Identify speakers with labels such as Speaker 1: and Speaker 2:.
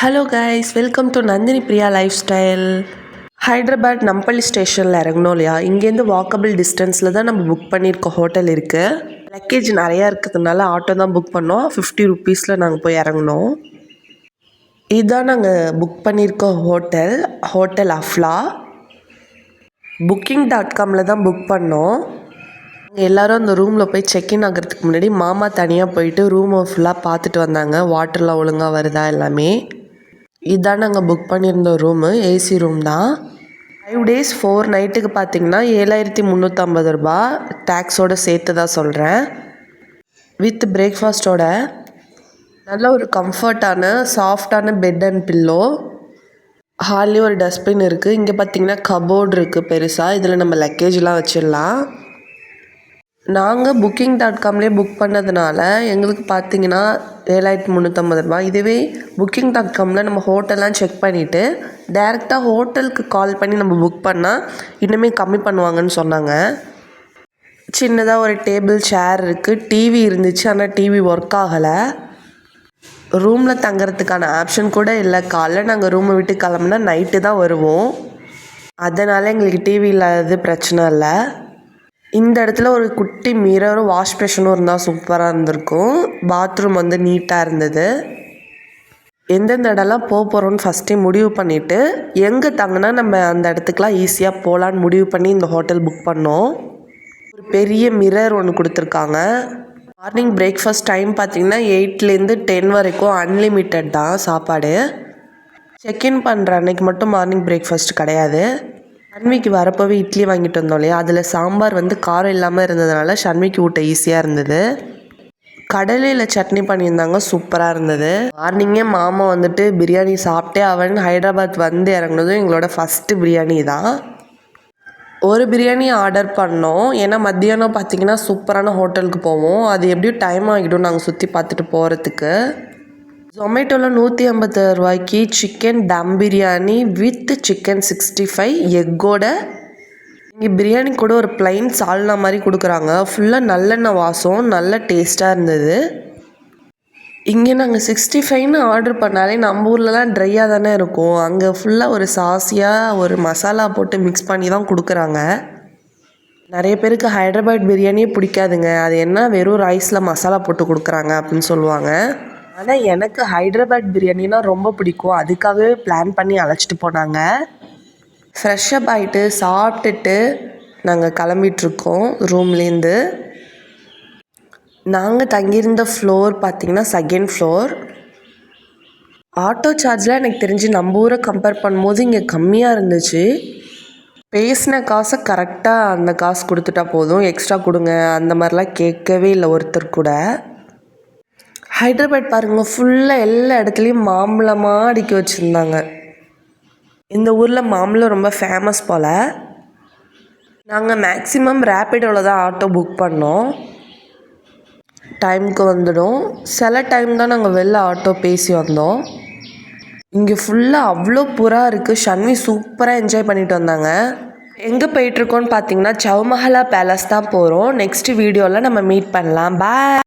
Speaker 1: Hello guys welcome to Nandini Priya life style Hyderabad Nampally ஸ்டேஷனில் இறங்கணும் இல்லையா? இங்கேருந்து வாக்கபிள் டிஸ்டன்ஸில் தான் நம்ம புக் பண்ணியிருக்க ஹோட்டல் இருக்குது லக்கேஜ் நிறையா இருக்கிறதுனால ஆட்டோ தான் புக் பண்ணோம். ஃபிஃப்டி ருபீஸில் நாங்கள் போய் இறங்கினோம். இதுதான் நாங்கள் புக் பண்ணியிருக்க ஹோட்டல் ஹோட்டல் அஃப்லா புக்கிங் டாட் காமில் தான் புக் பண்ணோம். எல்லாரும் அந்த ரூமில் போய் செக்இன் ஆகிறதுக்கு முன்னாடி மாமா தனியாக போயிட்டு ரூமை ஃபுல்லாக பார்த்துட்டு வந்தாங்க. வாட்டர்லாம் ஒழுங்காக வருதா எல்லாமே? இதுதான் நாங்கள் புக் பண்ணியிருந்த ரூமு ஏசி ரூம் தான். ஃபைவ் டேஸ் ஃபோர் நைட்டுக்கு பார்த்தீங்கன்னா ஏழாயிரத்தி முந்நூற்றம்பது ரூபா. டேக்ஸோடு சேர்த்து தான் சொல்கிறேன் வித் பிரேக்ஃபாஸ்ட்டோட நல்ல ஒரு கம்ஃபர்ட்டான சாஃப்டான பெட் அண்ட் பில்லோ ஹால்லேயும் ஒரு டஸ்ட்பின் இருக்குது இங்கே பார்த்தீங்கன்னா கபோர்டு இருக்குது பெருசாக இதில் நம்ம லக்கேஜ்லாம் வச்சிடலாம். நாங்கள் புக்கிங் டாட் காம்லேயே புக் பண்ணதுனால எங்களுக்கு பார்த்தீங்கன்னா ஏழாயிரத்தி முந்நூற்றம்பது ரூபா இதுவே புக்கிங் டாட் காமில் நம்ம ஹோட்டல்லாம் செக் பண்ணிவிட்டு டேரெக்டாக ஹோட்டலுக்கு கால் பண்ணி நம்ம புக் பண்ணால் இன்னுமே கம்மி பண்ணுவாங்கன்னு சொன்னாங்க. சின்னதாக ஒரு டேபிள் சேர் இருக்குது டிவி இருந்துச்சு ஆனால் டிவி ஒர்க் ஆகலை. ரூமில் தங்குறதுக்கான ஆப்ஷன் கூட இல்லை. காலைல நாங்கள் ரூமை விட்டு கிளம்புனா நைட்டு தான் வருவோம். அதனால் எங்களுக்கு டிவி இல்லாதது பிரச்சனை இல்லை. இந்த இடத்துல ஒரு குட்டி மிரரும் வாஷ் பேஷனும் இருந்தால் சூப்பராக இருந்திருக்கும். பாத்ரூம் வந்து நீட்டாக இருந்தது. எந்தெந்த இடம்லாம் போக போகிறோன்னு ஃபஸ்ட்டே முடிவு பண்ணிவிட்டு எங்கே தங்கினா நம்ம அந்த இடத்துக்குலாம் ஈஸியாக போகலான்னு முடிவு பண்ணி இந்த ஹோட்டல் புக் பண்ணோம். ஒரு பெரிய மிரர் ஒன்று கொடுத்துருக்காங்க. மார்னிங் பிரேக்ஃபாஸ்ட் டைம் பார்த்திங்கன்னா எயிட்லேருந்து டென் வரைக்கும் அன்லிமிட்டட் தான் சாப்பாடு. செக்இன் பண்ணுற அன்னைக்கு மட்டும் மார்னிங் பிரேக்ஃபாஸ்ட் கிடையாது. ஷண்விக்கு வரப்போவே இட்லி வாங்கிட்டு வந்தோம் இல்லையா? அதில் சாம்பார் வந்து காரம் இல்லாமல் இருந்ததுனால ஷண்விக்கு ஊட்ட ஈஸியாக இருந்தது. கடலையில் சட்னி பண்ணியிருந்தாங்க சூப்பராக இருந்தது. மார்னிங்கே மாமா வந்துட்டு பிரியாணி சாப்பிட்டே அவன் ஹைதராபாத் வந்து இறங்குனதும் எங்களோட ஃபஸ்ட்டு பிரியாணி தான். ஒரு பிரியாணி ஆர்டர் பண்ணோம். ஏன்னா மத்தியானம் பார்த்தீங்கன்னா சூப்பரான ஹோட்டலுக்கு போவோம். அது எப்படியும் டைம் ஆகிடும் நாங்கள் சுற்றி பார்த்துட்டு போகிறதுக்கு ஜொமேட்டோவில் நூற்றி ஐம்பது ரூபாய்க்கு chicken dum biryani with chicken sixty five எக்கோட இங்கே பிரியாணி கூட ஒரு ப்ளைன் சால்னா மாதிரி கொடுக்குறாங்க. ஃபுல்லாக நல்லெண்ணெய் வாசம் நல்ல டேஸ்ட்டாக இருந்தது. இங்கே நாங்கள் சிக்ஸ்டி ஃபைவ்னு ஆர்டர் பண்ணாலே நம்ம ஊர்லலாம் ட்ரையாக தானே இருக்கும். அங்கே ஃபுல்லாக ஒரு சாஸியாக ஒரு மசாலா போட்டு மிக்ஸ் பண்ணி தான் கொடுக்குறாங்க. நிறைய பேருக்கு ஹைதராபாத் பிரியாணியே பிடிக்காதுங்க. அது என்ன வெறும் ரைஸில் மசாலா போட்டு கொடுக்குறாங்க அப்படின்னு சொல்லுவாங்க. ஆனால் எனக்கு ஹைதராபாத் பிரியாணினா ரொம்ப பிடிக்கும். அதுக்காகவே பிளான் பண்ணி அழைச்சிட்டு போனாங்க. ஃப்ரெஷ்ஷப் ஆகிட்டு சாப்பிட்டுட்டு நாங்கள் கிளம்பிகிட்ருக்கோம் ரூம்லேருந்து நாங்கள் தங்கியிருந்த ஃப்ளோர் பார்த்திங்கன்னா செகண்ட் ஃப்ளோர் ஆட்டோ சார்ஜ்லாம் எனக்கு தெரிஞ்சு நம்ம ஊரை கம்பேர் பண்ணும்போது இங்கே கம்மியாக இருந்துச்சு. பேசின காசை கரெக்டாக அந்த காசு கொடுத்துட்டா போதும். எக்ஸ்ட்ரா கொடுங்க. அந்த மாதிரிலாம் கேட்கவே இல்லை ஒருத்தர் கூட. ஹைதராபாத் பாருங்கள் ஃபுல்லாக எல்லா இடத்துலையும் மாம்பழமாக அடிக்க வச்சுருந்தாங்க. இந்த ஊரில் மாம்பழம் ரொம்ப ஃபேமஸ் போல். நாங்கள் மேக்ஸிமம் ரேப்பிடோவில் தான் ஆட்டோ புக் பண்ணோம். டைமுக்கு வந்துடும். சில டைம் தான் நாங்கள் வெளில ஆட்டோ பேசி வந்தோம். இங்கே ஃபுல்லாக அவ்வளோ புறா இருக்குது ஷன்வி சூப்பராக என்ஜாய் பண்ணிட்டு வந்தாங்க. எங்கே போயிட்டுருக்கோன்னு பார்த்தீங்கன்னா சவுமஹலா பேலஸ் தான் போகிறோம் நெக்ஸ்ட் வீடியோவில் நம்ம மீட் பண்ணலாம். பாய்